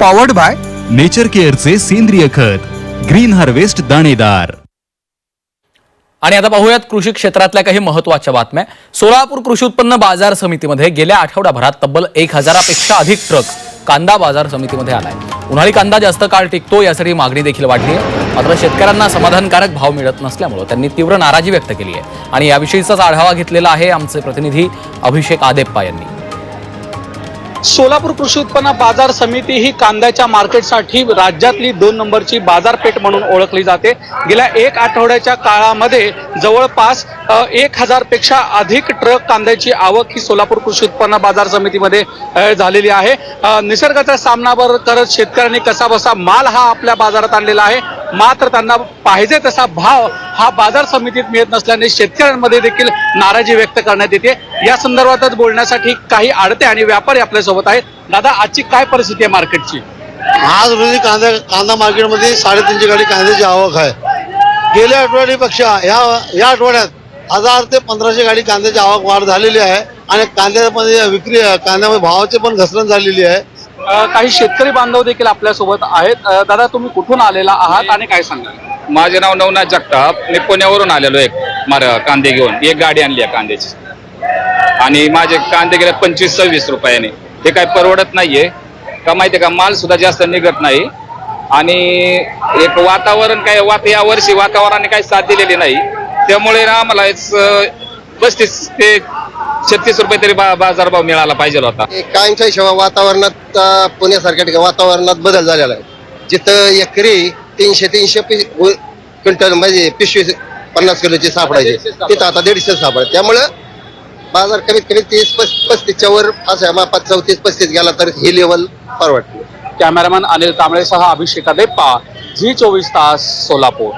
Powered by nature केअरचे सेंद्रिय खत green harvest दाणेदार आणि आता पाहूयात कृषी क्षेत्रातल्या काही महत्त्वाच्या बातम्या. सोलापूर कृषी उत्पन्न बाजार समितीमध्ये गेल्या आठवड्याभरात तब्बल एक हजारापेक्षा अधिक ट्रक कांदा बाजार समितीमध्ये आलाय. उन्हाळी कांदा जास्त काळ टिकतो यासाठी मागणी देखील वाढली आहे. मात्र शेतकऱ्यांना समाधानकारक भाव मिळत नसल्यामुळे त्यांनी तीव्र नाराजी व्यक्त केली आहे. आणि याविषयीचाच आढावा घेतलेला आहे आमचे प्रतिनिधी अभिषेक आदेप्पा यांनी. सोलापूर कृषी उत्पन्न बाजार समिती ही कांद्याच्या मार्केटसाठी राज्यातली दोन नंबरची बाजारपेठ म्हणून ओळखली जाते. गेल्या एक आठवड्याच्या काळामध्ये जवळपास एक हजारपेक्षा अधिक ट्रक कांद्याची आवक ही सोलापूर कृषी उत्पन्न बाजार समितीमध्ये झालेली आहे. निसर्गाचा सामना बर करत शेतकऱ्यांनी कसा बसा माल हा आपल्या बाजारात आणलेला आहे. मात्र त्यांना पाहिजे तसा भाव हा बाजार समितीत मिळत नसल्याने शेतकऱ्यांमध्ये देखील नाराजी व्यक्त करण्यात येते. या संदर्भातच बोलण्यासाठी काही आडते आणि व्यापारी आपल्यासोबत आहेत. दादा आजची काय परिस्थिती आहे मार्केटची? आज रोजी कांदा कांदा मार्केटमध्ये साडेतीनशे गाडी कांद्याची आवक आहे. गेल्या आठवड्यापेक्षा ह्या या आठवड्यात हजार ते पंधराशे गाडी कांद्याची आवक वाढ झालेली आहे आणि कांद्यामध्ये विक्री कांद्यामध्ये भावाची पण घसरण झालेली आहे. काही शेतकरी बांधव देखील आपल्यासोबत आहेत. दादा तुम्ही कुठून आलेला आहात आणि काय सांगाल? माझे नाव नवनाथ जगताप. मी पुण्यावरून आलेलो एक मार कांदे घेऊन. एक गाडी आणली आहे कांद्याची. आणि माझे कांदे गेले पंचवीस सव्वीस रुपयाने. ते काय परवडत नाहीये. का माहितीये का? माल सुद्धा जास्त निघत नाही. आणि एक वातावरण काय वात या वर्षी वातावरणाने काही साथ दिलेली नाही. त्यामुळे ना मला पस्तीस ते छत्तीस रुपये तरी बा- बाजारभाव मिळाला पाहिजे होता. कायमच्या हिशोबा वातावरणात अं, पुण्यासारख्या ठिकाणी वातावरणात बदल झालेला आहे. जिथं एकरी तीनशे तीनशे पि- उ- क्विंटल म्हणजे पिशवी पन्नास किलोची सापडायची. तिथं आता दीडशे सापडायचे त्यामुळं बाजार कमीत कमी तीस पस पस्तीसच्या वर असं मापात चौतीस पस्तीस गेला तर ही लेवल परवडते. कॅमेरामॅन अनिल कांबळेसह अभिषेक देप्पा झी चोवीस तास सोलापूर.